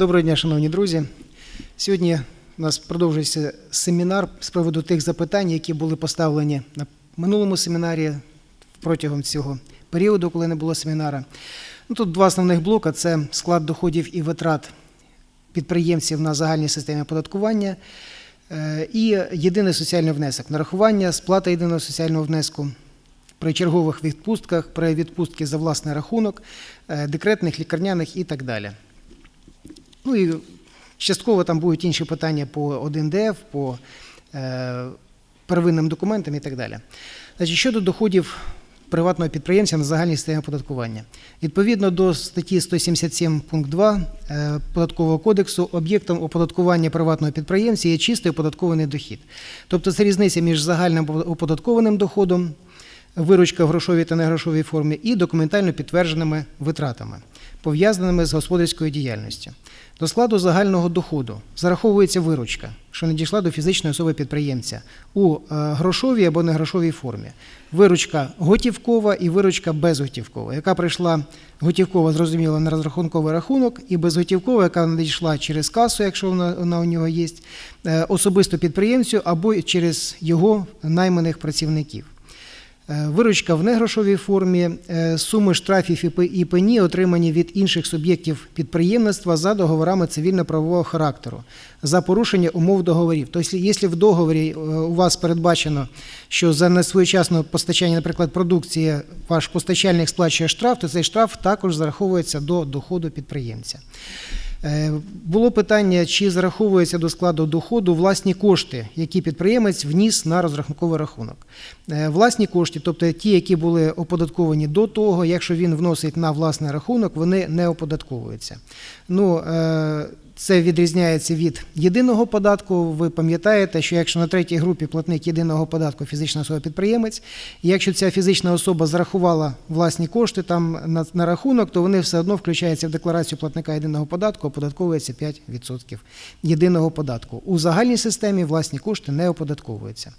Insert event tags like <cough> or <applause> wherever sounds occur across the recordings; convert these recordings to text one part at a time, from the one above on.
Доброго дня, шановні друзі. Сьогодні у нас продовжується семінар з приводу тих запитань, які були поставлені на минулому семінарі протягом цього періоду, коли не було семінара. Ну, тут два основних блока: це склад доходів і витрат підприємців на загальній системі оподаткування е, і єдиний соціальний внесок, нарахування, сплата єдиного соціального внеску при чергових відпустках, при відпустці за власний рахунок, е, декретних, лікарняних і так далі. Ну і частково там будуть інші питання по 1ДФ, по е, первинним документам і так далі. Значить, щодо доходів приватного підприємця на загальній системі оподаткування. Відповідно до статті 177 пункт 2 е, Податкового кодексу, об'єктом оподаткування приватного підприємця є чистий оподаткований дохід. Тобто це різниця між загальним оподаткованим доходом, виручка в грошовій та негрошовій формі і документально підтвердженими витратами, пов'язаними з господарською діяльністю. До складу загального доходу зараховується виручка, що не дійшла до фізичної особи підприємця у е, грошовій або негрошовій формі. Виручка готівкова і виручка безготівкова, яка прийшла готівкова, зрозуміло, на розрахунковий рахунок, і безготівкова, яка надійшла через касу, якщо вона, вона у нього є, е, особисто підприємцю або через його найманих працівників. Е, Виручка в негрошовій формі, е, суми штрафів і пені отримані від інших суб'єктів підприємництва за договорами цивільно-правового характеру, за порушення умов договорів. Тобто, якщо в договорі е, у вас передбачено, що за несвоєчасне постачання, наприклад, продукції ваш постачальник сплачує штраф, то цей штраф також зараховується до доходу підприємця. Е, Було питання, чи зараховується до складу доходу власні кошти, які підприємець вніс на розрахунковий рахунок. Е, Власні кошти, тобто ті, які були оподатковані до того, якщо він вносить на власний рахунок, вони не оподатковуються. Ну, е, це відрізняється від єдиного податку. Ви пам'ятаєте, що якщо на третій групі платник єдиного податку фізична особа підприємець, і якщо ця фізична особа зарахувала власні кошти там на, на рахунок, то вони все одно включаються в декларацію платника єдиного податку, оподатковується 5% єдиного податку. У загальній системі власні кошти не оподатковуються.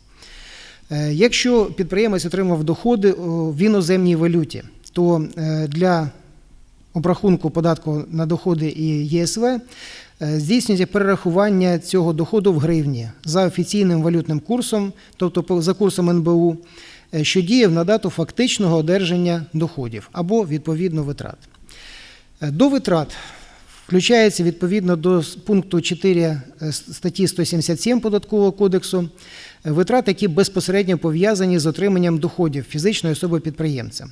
Е, Якщо підприємець отримав доходи в іноземній валюті, то е, для обрахунку податку на доходи і ЄСВ здійснюється перерахування цього доходу в гривні за офіційним валютним курсом, тобто за курсом НБУ, е, що діяв на дату фактичного одержання доходів або відповідно витрат. Е, До витрат включається відповідно до пункту 4 е, статті 177 Податкового кодексу е, витрати, які безпосередньо пов'язані з отриманням доходів фізичної особи підприємця.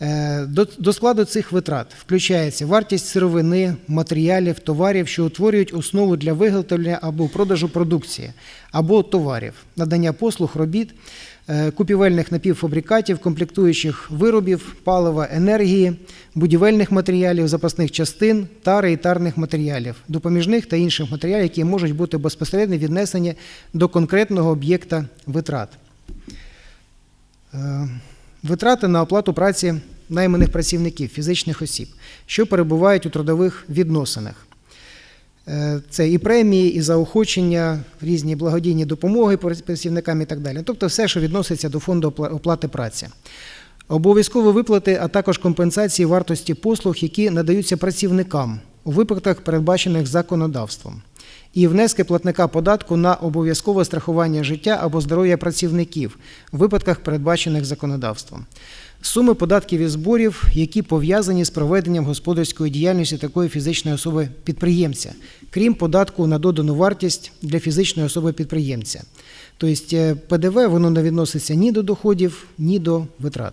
Е, До, складу цих витрат включається вартість сировини, матеріалів, товарів, що утворюють основу для виготовлення або продажу продукції, або товарів, надання послуг, робіт, е, купівельних напівфабрикатів, комплектуючих виробів, палива, енергії, будівельних матеріалів, запасних частин, тари і матеріалів, допоміжних та інших матеріалів, які можуть бути безпосередньо віднесені до конкретного об'єкта витрат. Витрати на оплату праці найманих працівників, фізичних осіб, що перебувають у трудових відносинах. Е, Це і премії, і заохочення, різні благодійні допомоги працівникам і так далі. Тобто все, що відноситься до фонду оплати праці. Обов'язкові виплати, а також компенсації вартості послуг, які надаються працівникам у випадках, передбачених законодавством, і внески платника податку на обов'язкове страхування життя або здоров'я працівників у випадках, передбачених законодавством. Суми податків і зборів, які пов'язані з проведенням господарської діяльності такої фізичної особи підприємця, крім податку на додану вартість для фізичної особи підприємця. Тобто е, ПДВ воно не відноситься ні до доходів, ні до витрат.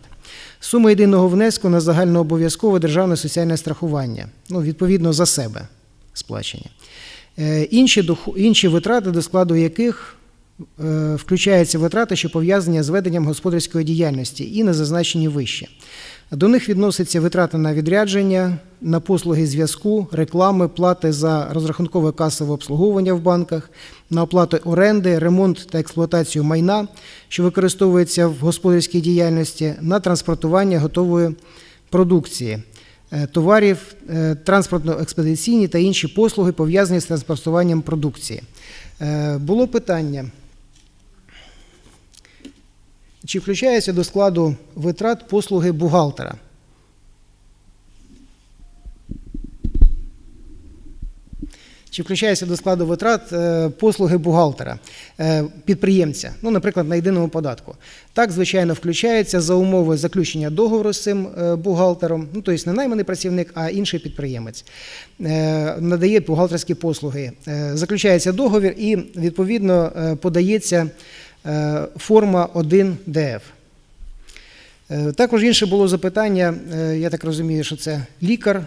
Сума єдиного внеску на загальнообов'язкове державне соціальне страхування, ну, відповідно за себе сплачені. Е, Інші, інші витрати, до складу яких е, включаються витрати, що пов'язані з веденням господарської діяльності і не зазначені вище. До них відносяться витрати на відрядження, на послуги зв'язку, реклами, плати за розрахункове касове обслуговування в банках, на оплату оренди, ремонт та експлуатацію майна, що використовується в господарській діяльності, на транспортування готової продукції, товарів, е, транспортно-експедиційні та інші послуги, пов'язані з транспортуванням продукції. Е, Було питання. Чи включається до складу витрат послуги бухгалтера? Чи включається до складу витрат е, послуги бухгалтера, е, підприємця, ну, наприклад, на єдиному податку. Так, звичайно, включається за умови заключення договору з цим е, бухгалтером, ну, тобто не найманий працівник, а інший підприємець. Надає бухгалтерські послуги. Заключається договір і, відповідно, подається форма 1ДФ. Е, Також інше було запитання, я так розумію, що це лікар,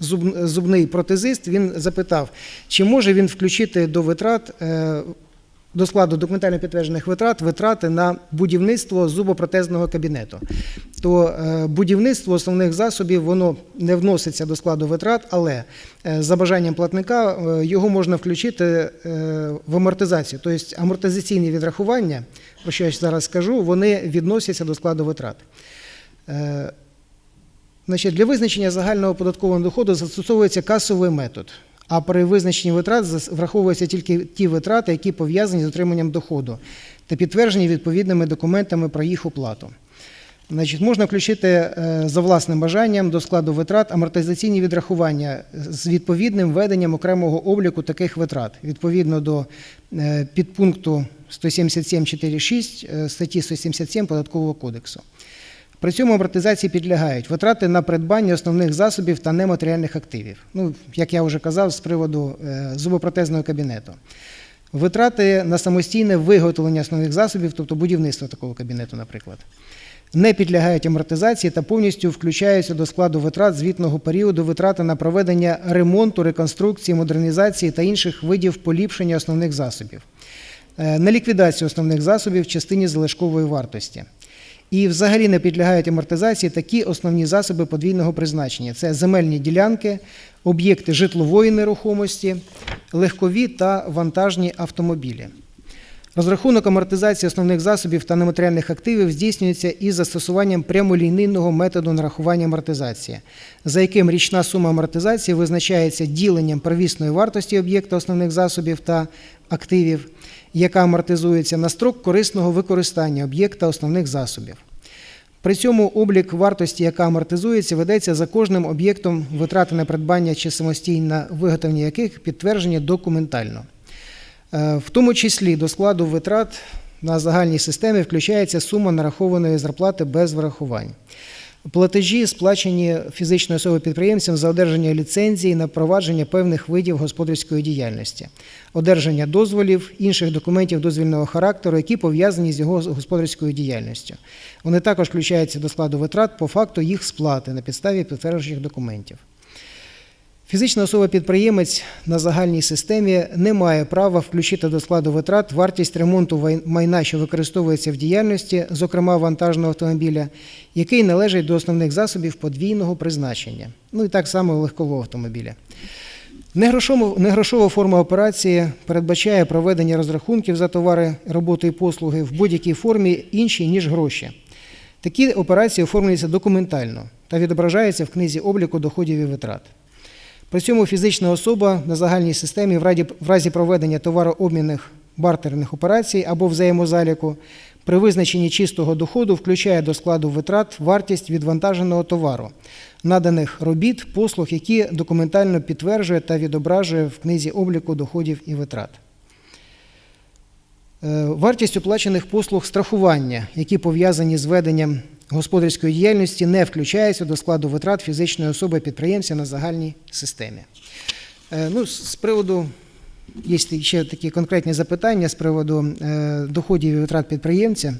зубний протезист. Він запитав, чи може він включити до витрат, е, до складу документально підтверджених витрат, витрати на будівництво зубопротезного кабінету. То е, будівництво основних засобів воно не вноситься до складу витрат, але е, за бажанням платника його можна включити в амортизацію. Тобто амортизаційні відрахування, про що я зараз скажу, вони відносяться до складу витрат. Значить, для визначення загального податкового доходу застосовується касовий метод, а при визначенні витрат враховуються тільки ті витрати, які пов'язані з отриманням доходу та підтверджені відповідними документами про їх оплату. Значить, можна включити е, за власним бажанням до складу витрат амортизаційні відрахування з відповідним веденням окремого обліку таких витрат відповідно до е, підпункту 177.4.6 е, статті 177 Податкового кодексу. При цьому амортизації підлягають витрати на придбання основних засобів та нематеріальних активів. Ну, як я вже казав, з приводу е, зубопротезного кабінету. Витрати на самостійне виготовлення основних засобів, тобто будівництво такого кабінету, наприклад, не підлягають амортизації та повністю включаються до складу витрат звітного періоду витрати на проведення ремонту, реконструкції, модернізації та інших видів поліпшення основних засобів, Е, на ліквідацію основних засобів в частині залишкової вартості. І взагалі не підлягають амортизації такі основні засоби подвійного призначення: це земельні ділянки, об'єкти житлової нерухомості, легкові та вантажні автомобілі. Розрахунок амортизації основних засобів та нематеріальних активів здійснюється із застосуванням прямолінійного методу нарахування амортизації, за яким річна сума амортизації визначається діленням первісної вартості об'єкта основних засобів та активів, яка амортизується на строк корисного використання об'єкта основних засобів. При цьому облік вартості, яка амортизується, ведеться за кожним об'єктом витрати на придбання чи самостійне виготовлення яких підтверджені документально. Е, В тому числі до складу витрат на загальній системі включається сума нарахованої зарплати без врахувань. Платежі сплачені фізичною особою підприємцям за одержання ліцензії на провадження певних видів господарської діяльності, одержання дозволів, інших документів дозвільного характеру, які пов'язані з його господарською діяльністю. Вони також включаються до складу витрат по факту їх сплати на підставі підтверджуючих документів. Фізична особа-підприємець на загальній системі не має права включити до складу витрат вартість ремонту майна, що використовується в діяльності, зокрема вантажного автомобіля, який належить до основних засобів подвійного призначення. Ну і так само легкового автомобіля. Негрошова, форма операції передбачає проведення розрахунків за товари, роботи і послуги в будь-якій формі іншій, ніж гроші. Такі операції оформлюються документально та відображаються в книзі обліку доходів і витрат. При цьому фізична особа на загальній системі в разі, проведення товарообмінних бартерних операцій або взаємозаліку при визначенні чистого доходу включає до складу витрат вартість відвантаженого товару, наданих робіт, послуг, які документально підтверджує та відображує в книзі обліку доходів і витрат. Е, Вартість оплачених послуг страхування, які пов'язані з веденням господарської діяльності, не включається до складу витрат фізичної особи підприємця на загальній системі. Е, Ну, з приводу є ще такі конкретні запитання з приводу е, доходів і витрат підприємця.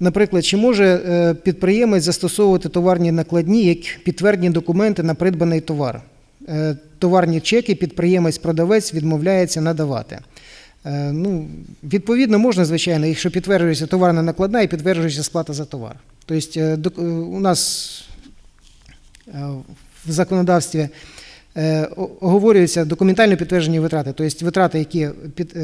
Наприклад, чи може е, підприємець застосовувати товарні накладні як підтвердні документи на придбаний товар? Товарні чеки підприємець-продавець відмовляється надавати. Е, Ну, відповідно, можна, звичайно, якщо підтверджується товарна накладна і підтверджується сплата за товар. Тобто е, е, у нас в законодавстві о- оговорюються документально підтверджені витрати. Тобто витрати, які під,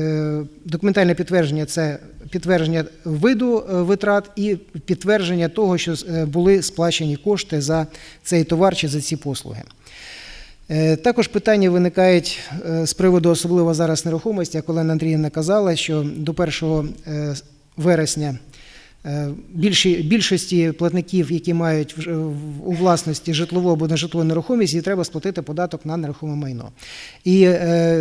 документальне підтвердження це підтвердження виду витрат і підтвердження того, що були сплачені кошти за цей товар чи за ці послуги. Е, Також питання виникають е, з приводу особливо зараз нерухомості, як Олена Андріївна казала, що до 1 е, вересня більшості платників, які мають у власності житлову або нежитлову нерухомість, їй треба сплатити податок на нерухоме майно. І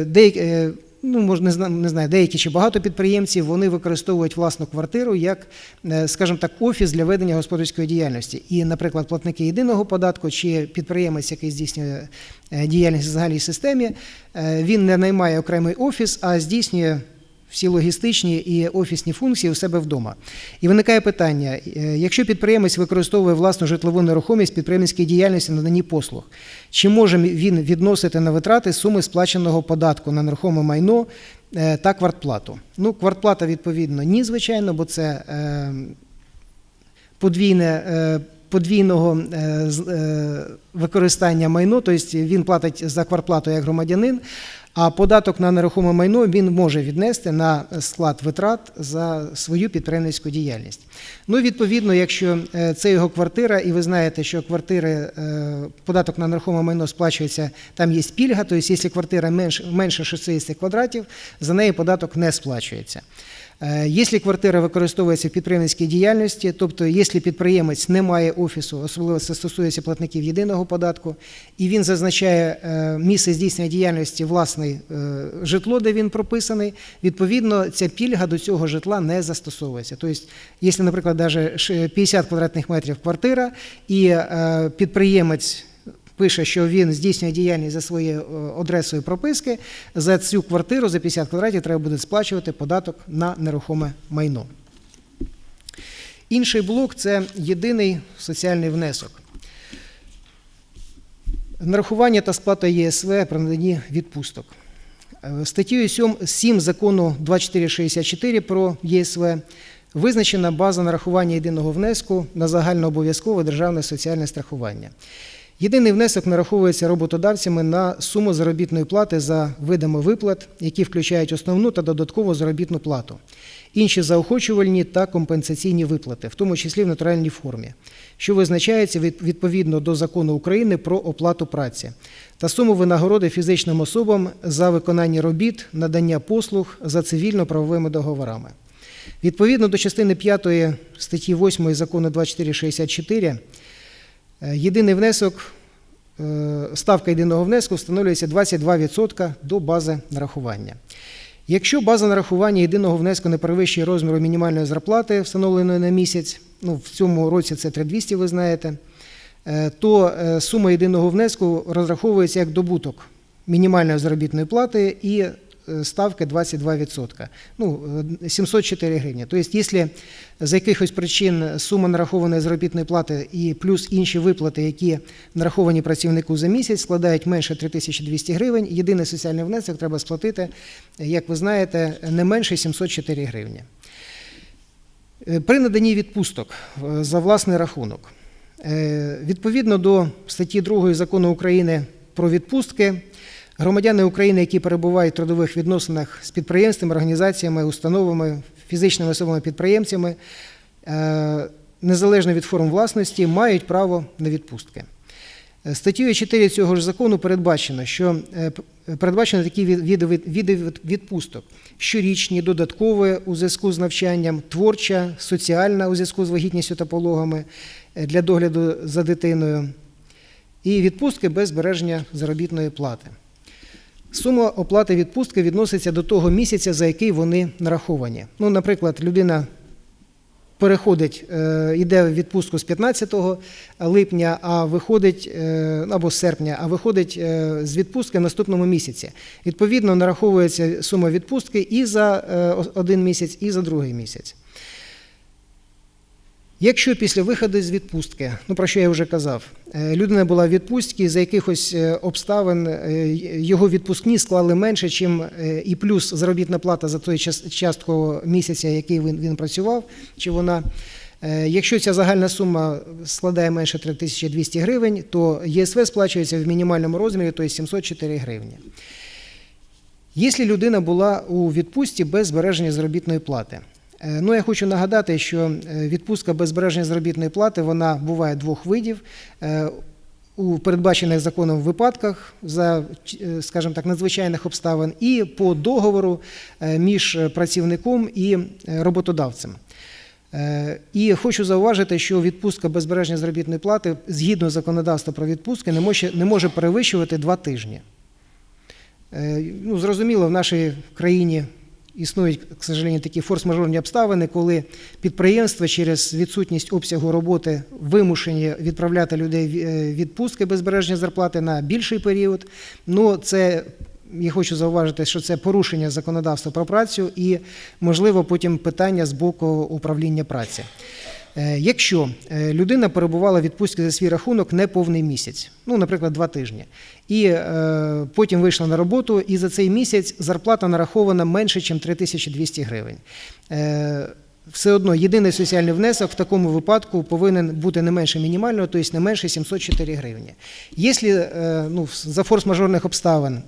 деякі, ну, може, не не знаю, деякі чи багато підприємців вони використовують власну квартиру як, е, скажімо так, офіс для ведення господарської діяльності. І, наприклад, платники єдиного податку чи підприємець, який здійснює е, діяльність в загальній системі, е, він не наймає окремий офіс, а здійснює всі логістичні і офісні функції у себе вдома. І виникає питання: е, якщо підприємець використовує власну житлову нерухомість підприємницької діяльності на наданні послуг, чи може він відносити на витрати суми сплаченого податку на нерухоме майно е, та квартплату? Ну, квартплата, відповідно, ні, звичайно, бо це е, подвійне. Подвійного використання майно, тобто він платить за квартплату як громадянин, а податок на нерухоме майно він може віднести на склад витрат за свою підприємницьку діяльність. Ну, відповідно, якщо е, це його квартира, і ви знаєте, що квартири, е, податок на нерухоме майно сплачується, там є пільга, тобто, якщо квартира менше, менше 60 квадратів, за неї податок не сплачується. Е, Якщо квартира використовується в підприємницькій діяльності, тобто якщо підприємець не має офісу, особливо це стосується платників єдиного податку, і він зазначає е, місце здійснення діяльності власне е, житло, де він прописаний, відповідно ця пільга до цього житла не застосовується. Тобто, якщо, наприклад, навіть 50 квадратних метрів квартира, і підприємець пише, що він здійснює діяльність за своєю е, адресою прописки, за цю квартиру за 50 квадратів треба буде сплачувати податок на нерухоме майно. Інший блок це єдиний соціальний внесок. Нарахування та сплата ЄСВ при наданні відпусток. Е, Статтею 7 7 закону 2464 про ЄСВ визначена база нарахування єдиного внеску на загальнообов'язкове державне соціальне страхування. Єдиний внесок нараховується роботодавцями на суму заробітної плати за видами виплат, які включають основну та додаткову заробітну плату, інші заохочувальні та компенсаційні виплати, в тому числі в натуральній формі, що визначається відповідно до закону України про оплату праці та суму винагороди фізичним особам за виконання робіт, надання послуг за цивільно-правовими договорами. Відповідно до частини 5 статті 8 закону 2464 Е, Єдиний внесок, е, ставка єдиного внеску встановлюється 22% до бази нарахування. Якщо база нарахування єдиного внеску не перевищує розміру мінімальної зарплати, встановленої на місяць, ну в цьому році це 3200, ви знаєте, е, то е, сума єдиного внеску розраховується як добуток мінімальної заробітної плати і е, ставки 22%. Ну, е, 704 гривні. Тобто, якщо за якихось причин сума нарахованої заробітної плати і плюс інші виплати, які нараховані працівнику за місяць, складають менше 3200 гривень, єдиний соціальний внесок треба сплатити, як ви знаєте, не менше 704 гривні. При наданні відпусток е, за власний рахунок. Е, Відповідно до статті 2 закону України про відпустки, громадяни України, які перебувають в трудових відносинах з підприємствами, організаціями, установами, фізичними особами-підприємцями, е, незалежно від форм власності, мають право на відпустки. Е, Статтею 4 цього ж закону передбачено, що е, передбачено такі види від- від- відпусток: щорічні, додаткові у зв'язку з навчанням, творча, соціальна у зв'язку з вагітністю та пологами для догляду за дитиною, і відпустки без збереження заробітної плати. Сума оплати відпустки відноситься до того місяця, за який вони нараховані. Ну, наприклад, людина переходить, е, йде в відпустку з 15 липня, а виходить е, або з серпня, а виходить е, з відпустки в наступному місяці. Відповідно, нараховується сума відпустки і за е, один місяць, і за другий місяць. Якщо після виходу з відпустки, ну про що я вже казав, е, людина була в відпустці, за якихось е, обставин е, його відпускні склали менше, е, і плюс заробітна плата за той час- частку місяця, який він, він працював, чи вона. Якщо ця загальна сума складає менше 3200 гривень, то ЄСВ сплачується в мінімальному розмірі, тобто 704 гривні. Якщо людина була у відпустці без збереження заробітної плати, Ну, я хочу нагадати, що е, відпустка без збереження заробітної плати вона буває двох видів. Е, У передбачених законом випадках за, е, скажімо так, надзвичайних обставин, і по договору е, між працівником і е, роботодавцем. Е, І хочу зауважити, що відпустка без збереження заробітної плати згідно законодавства про відпустки не може, не може перевищувати два тижні. Е, Ну, зрозуміло, в нашій країні існують, к сожалению, такі форс-мажорні обставини, коли підприємства через відсутність обсягу роботи вимушені відправляти людей в е, відпустки без збереження зарплати на більший період. Ну, це я хочу зауважити, що це порушення законодавства про працю і, можливо, потім питання з боку управління праці. Е, Якщо е, людина перебувала в відпустці за свій рахунок не повний місяць, ну, наприклад, два тижні, і е, потім вийшла на роботу, і за цей місяць зарплата нарахована менше, ніж 3200 гривень. Е, все одно єдиний соціальний внесок в такому випадку повинен бути не менше мінімального, тобто не менше 704 гривні. Якщо е, ну, за форс-мажорних обставин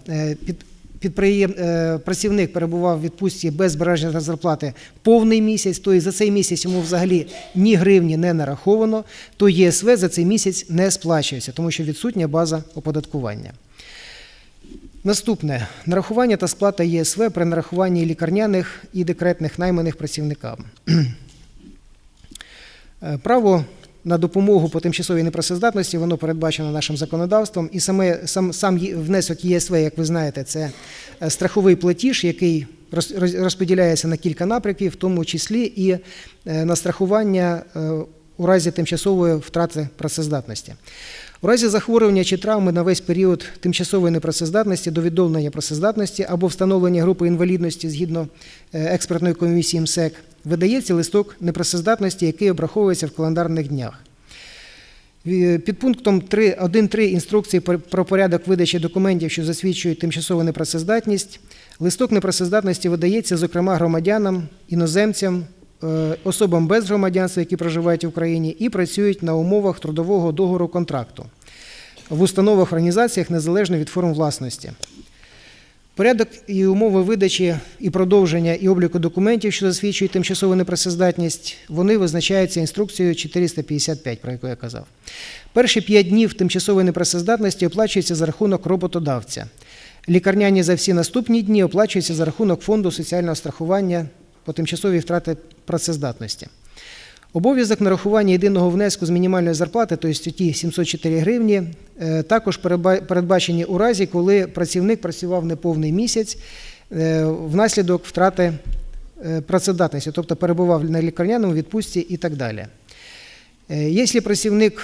під підприєм... е, працівник перебував в відпустці без збереження зарплати повний місяць, то і за цей місяць йому взагалі ні гривні не нараховано, то ЄСВ за цей місяць не сплачується, тому що відсутня база оподаткування. Наступне нарахування та сплата ЄСВ при нарахуванні лікарняних і декретних найманих працівникам. <clears throat> Е, Право на допомогу по тимчасовій непрацездатності воно передбачено нашим законодавством, і саме сам, сам внесок ЄСВ, як ви знаєте, це е, страховий платіж, який роз- роз- розподіляється на кілька напрямків, в тому числі і е, на страхування е, у разі тимчасової втрати працездатності. У разі захворювання чи травми на весь період тимчасової непрацездатності до відновлення працездатності або встановлення групи інвалідності згідно е, експертної комісії МСЕК видається листок непрацездатності, який обраховується в календарних днях. Під пунктом 3 1.3 інструкції про- порядок видачі документів, що засвідчують тимчасову непрацездатність, листок непрацездатності видається, зокрема, громадянам, іноземцям, е, особам без громадянства, які проживають в Україні і працюють на умовах трудового договору контракту в установах організаціях незалежно від форм власності. Порядок і умови видачі і продовження і обліку документів, що засвідчують тимчасову непрацездатність, вони визначаються інструкцією 455, про яку я казав. Перші 5 днів тимчасової непрацездатності оплачуються за рахунок роботодавця. Лікарняні за всі наступні дні оплачуються за рахунок фонду соціального страхування по тимчасовій втрати працездатності. Обов'язок нарахування єдиного внеску з мінімальної зарплати, тобто ті 704 гривні, е, також передбачені у разі, коли працівник працював неповний місяць е, внаслідок втрати е, працездатності, тобто перебував на лікарняному відпустці і так далі. Якщо працівник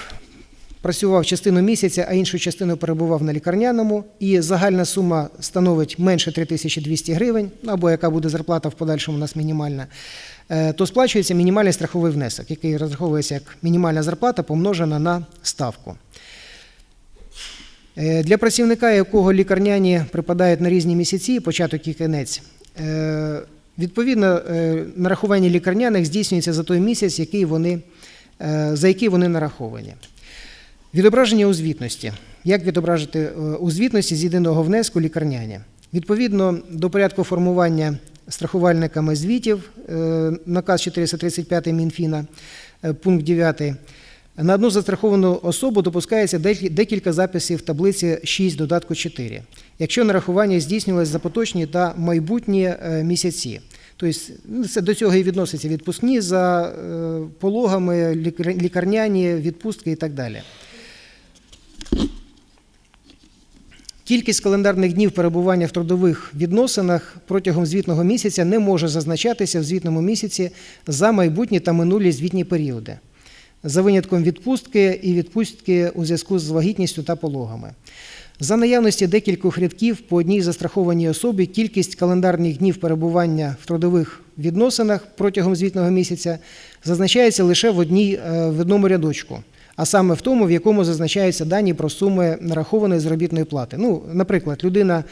працював частину місяця, а іншу частину перебував на лікарняному, і загальна сума становить менше 3200 гривень, або яка буде зарплата в подальшому у нас мінімальна, е, то сплачується мінімальний страховий внесок, який розраховується як мінімальна зарплата помножена на ставку. Е, Для працівника, якого лікарняні припадають на різні місяці, початок і кінець, е, відповідно, нарахування лікарняних здійснюється за той місяць, який вони, за який вони нараховані. Відображення у звітності. Як відображити е, у звітності з єдиного внеску лікарняні? Відповідно до порядку формування страхувальниками звітів, е, наказ 435 Мінфіна, е, пункт 9, на одну застраховану особу допускається декілька записів в таблиці 6 додатку 4, якщо нарахування здійснювалось за поточні та майбутні місяці. Тобто ну, до цього і відноситься відпускні за пологами, лікарняні, відпустки і так далі. Кількість календарних днів перебування в трудових відносинах протягом звітного місяця не може зазначатися в звітному місяці за майбутні та минулі звітні періоди, за винятком відпустки і відпустки у зв'язку з вагітністю та пологами. За наявності декількох рядків по одній застрахованій особі кількість календарних днів перебування в трудових відносинах протягом звітного місяця зазначається лише в, одній, е, в одному рядочку, а саме в тому, в якому зазначаються дані про суми нарахованої заробітної плати. Ну, наприклад, людина е,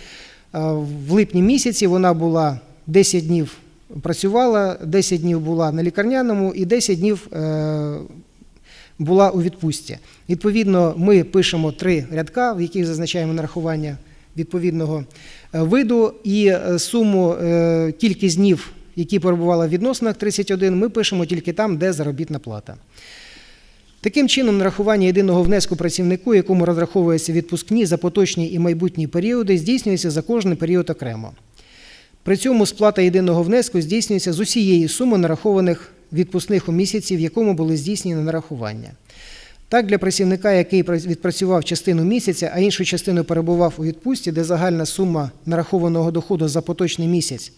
в липні місяці вона була 10 днів працювала, 10 днів була на лікарняному і 10 днів е, була у відпустці. Відповідно, ми пишемо три рядка, в яких зазначаємо нарахування відповідного е, виду, і суму кількість днів, які перебувала в відносинах 31, ми пишемо тільки там, де заробітна плата. Таким чином, нарахування єдиного внеску працівнику, якому розраховується відпускні за поточні і майбутні періоди, здійснюється за кожний період окремо. При цьому сплата єдиного внеску здійснюється з усієї суми нарахованих відпускних у місяці, в якому були здійснені нарахування. Так, для працівника, який відпрацював частину місяця, а іншу частину перебував у відпустці, де загальна сума нарахованого доходу за поточний місяць,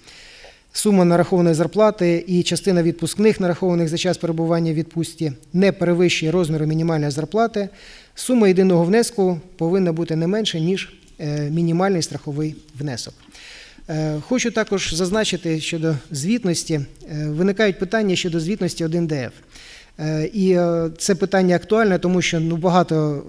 сума нарахованої зарплати і частина відпускних, нарахованих за час перебування в відпустці, не перевищує розміру мінімальної зарплати, сума єдиного внеску повинна бути не менше, ніж е, мінімальний страховий внесок. Е, Хочу також зазначити щодо звітності. Е, Виникають питання щодо звітності 1ДФ. Е, І е, це питання актуальне, тому що ну, багато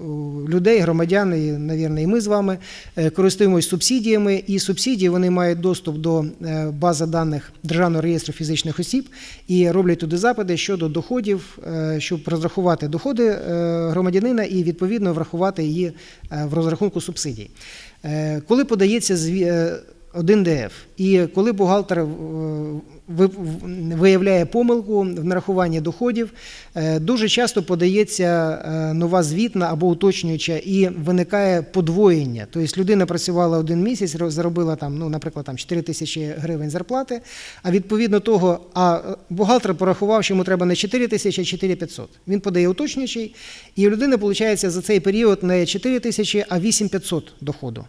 людей, громадян, і, навірно, і ми з вами е, користуємось субсидіями, і субсидії вони мають доступ до е, бази даних Державного реєстру фізичних осіб і роблять туди запити щодо доходів, е, щоб розрахувати доходи е, громадянина і відповідно врахувати її е, в розрахунку субсидій. Е, Коли подається зві- е, 1ДФ, і коли бухгалтер е, виявляє помилку в нарахуванні доходів, е, дуже часто подається е, нова звітна або уточнююча, і виникає подвоєння. Тобто людина працювала один місяць, ро- заробила там, ну, наприклад, там 4 тисячі гривень зарплати, а відповідно того, а бухгалтер порахував, що йому треба не 4 тисячі, а 4 500. Він подає уточнюючий, і у людини виходить за цей період не 4 тисячі, а 8 500 доходу.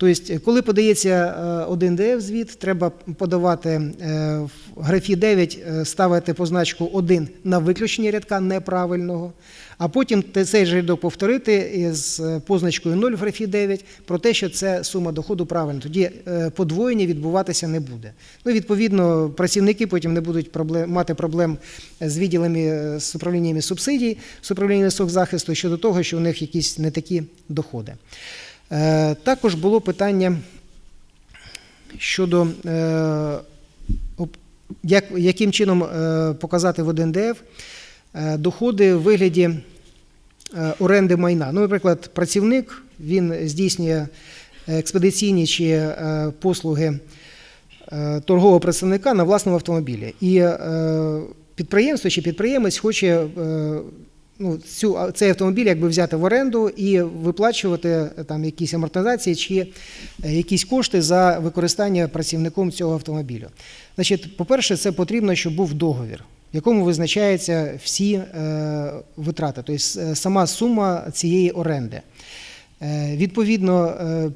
Тобто, коли подається е, один ДФ звіт, треба подавати е, в графі 9, е, ставити позначку 1 на виключення рядка неправильного, а потім цей же рядок повторити е, позначкою 0 в графі 9 про те, що це сума доходу правильна. Тоді е, подвоєння відбуватися не буде. Ну, відповідно, працівники потім не будуть проблем, мати проблем з відділами е, з управліннями субсидій, з управлінням соцзахисту щодо того, що у них якісь не такі доходи. Е, Також було питання щодо е, як, яким чином е, показати в 1ДФ е, доходи в вигляді оренди майна. Ну, наприклад, працівник він здійснює експедиційні чи послуги торгового представника на власному автомобілі. І підприємство чи підприємець хоче ну, цю, цей автомобіль якби взяти в оренду і виплачувати е, там якісь амортизації чи е, якісь кошти за використання працівником цього автомобілю. Значить, по-перше, це потрібно, щоб був договір, в якому визначаються всі е, витрати, тобто сама сума цієї оренди. Е, Відповідно, е,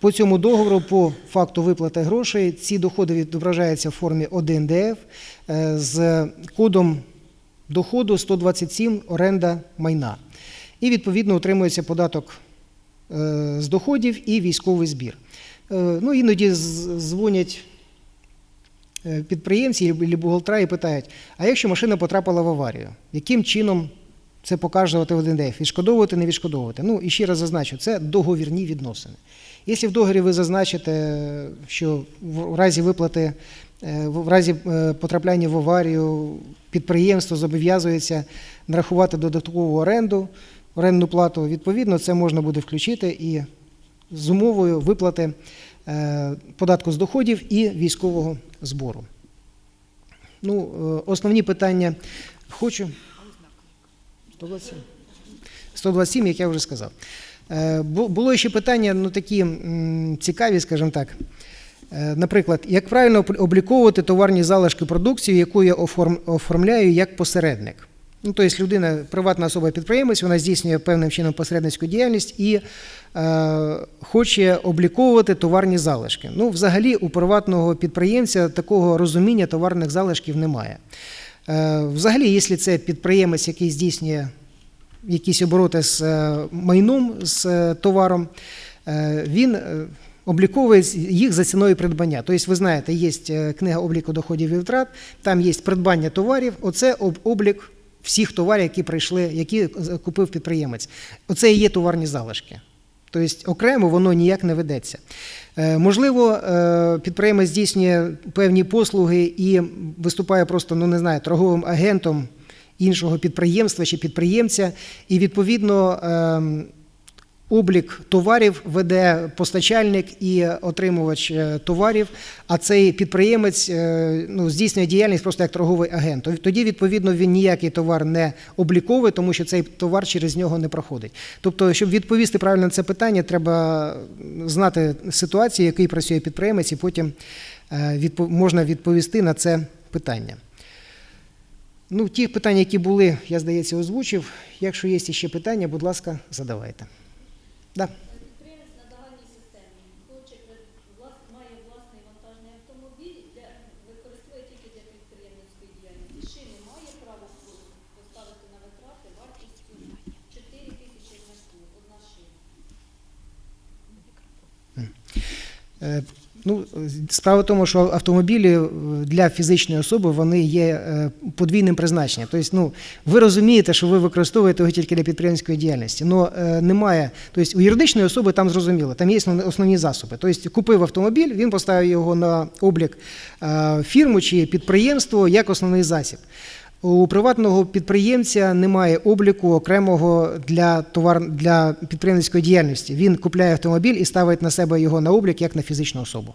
по цьому договору, по факту виплати грошей, ці доходи відображаються в формі 1ДФ е, з кодом доходу 127 оренда майна. І відповідно отримується податок е, з доходів і військовий збір. Е, Ну, іноді дзвонять е, підприємці або бухгалтера і питають: а якщо машина потрапила в аварію, яким чином це показувати в 1ДФ? Відшкодовувати, не відшкодовувати? Ну, і ще раз зазначу, це договірні відносини. Якщо в договорі ви зазначите, що в разі виплати, е, в разі е, потрапляння в аварію, підприємство зобов'язується нарахувати додаткову оренду, орендну плату, відповідно, це можна буде включити і з умовою виплати е, податку з доходів і військового збору. Ну, основні питання хочу. 127. 127, як я вже сказав. Е, бу- Було ще питання, ну такі цікаві, скажімо так. Е, Наприклад, як правильно обліковувати товарні залишки продукції, яку я оформляю як посередник? Ну, тобто людина, приватна особа підприємець, вона здійснює певним чином посередницьку діяльність і е, хоче обліковувати товарні залишки. Ну, взагалі, у приватного підприємця такого розуміння товарних залишків немає. Е, взагалі, якщо це підприємець, який здійснює якісь обороти з е, майном, з е, товаром, е, він обліковує їх за ціною придбання. Тобто, ви знаєте, є книга обліку доходів і витрат, там є придбання товарів, оце облік всіх товарів, які прийшли, які купив підприємець. Оце і є товарні залишки. Тобто окремо воно ніяк не ведеться. Можливо, підприємець здійснює певні послуги і виступає просто, ну не знаю, торговим агентом іншого підприємства чи підприємця, і відповідно ем, облік товарів веде постачальник і отримувач е, товарів, а цей підприємець е, ну, здійснює діяльність просто як торговий агент. Тоді, відповідно, він ніякий товар не обліковує, тому що цей товар через нього не проходить. Тобто, щоб відповісти правильно на це питання, треба знати ситуацію, в якій працює підприємець, і потім е, можна відповісти на це питання. Ну, ті питання, які були, я, здається, озвучив. Якщо є ще питання, будь ласка, задавайте. Да. Підприємець на загальній системі хоче влас- має власний вантажний автомобіль, для використовує тільки для підприємницької діяльності. Шини має право поставити на витрати вартістю 4 тисячі. Одна шина. Ну, справа в тому, що автомобілі е, для фізичної особи вони є е, подвійним призначенням. Тобто, ну, ви розумієте, що ви використовуєте його тільки для підприємської діяльності. але немає. Тобто у юридичної особи там зрозуміло, там є основні засоби. Тобто, купив автомобіль, він поставив його на облік е, фірму чи підприємство як основний засіб. У приватного підприємця немає обліку окремого для товар для підприємницької діяльності. Він купляє автомобіль і ставить на себе його на облік як на фізичну особу.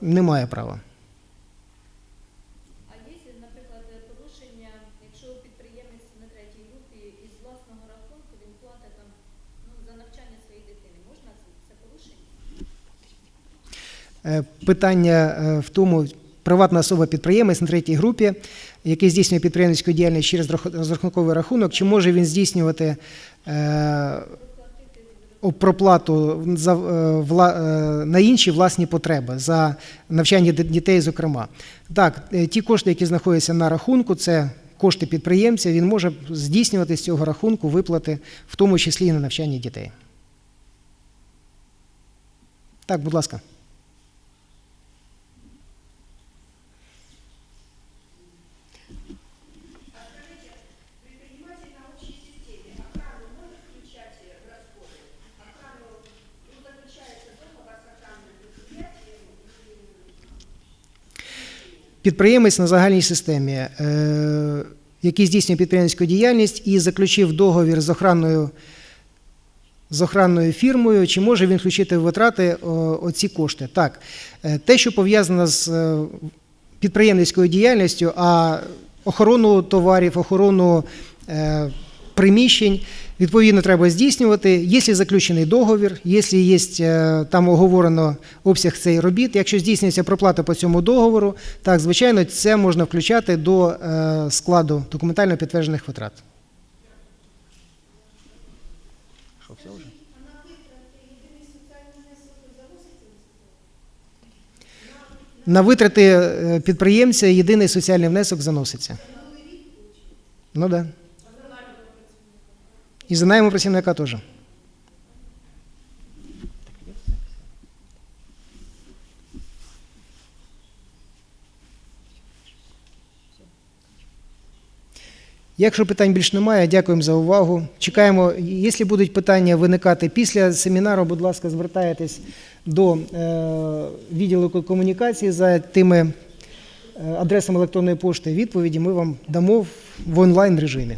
Немає права. А є, наприклад, порушення, якщо підприємець на третій групі із власного рахунку він платить там ну, за навчання своєї дитини. Можна це, це порушення? Е, Питання е, в тому, приватна особа підприємець на третій групі, який здійснює підприємницьку діяльність через розрахунковий рахунок, чи може він здійснювати е, проплату за, е, е, на інші власні потреби, за навчання дітей, зокрема. Так, ті кошти, які знаходяться на рахунку, це кошти підприємця, він може здійснювати з цього рахунку виплати, в тому числі і на навчання дітей. Так, будь ласка. Підприємець на загальній системі, е, який здійснює підприємницьку діяльність і заключив договір з охранною, з охранною фірмою, чи може він включити в витрати оці кошти? Так, Е, те, що пов'язано з е, підприємницькою діяльністю, а охорону товарів, охорону приміщень, відповідно, треба здійснювати. Якщо заключений договір, якщо є е, там оговорено обсяг цієї робіт, якщо здійснюється проплата по цьому договору, так, звичайно, це можна включати до е, складу документально підтверджених витрат. Що, все вже? На витрати е, підприємця єдиний соціальний внесок заноситься. Ну так. Да. І за найму працівника теж. Якщо питань більш немає, дякуємо за увагу. Чекаємо, якщо будуть питання виникати після семінару, будь ласка, звертайтесь до е, відділу комунікації за тими е, адресами електронної пошти. Відповіді ми вам дамо в онлайн режимі.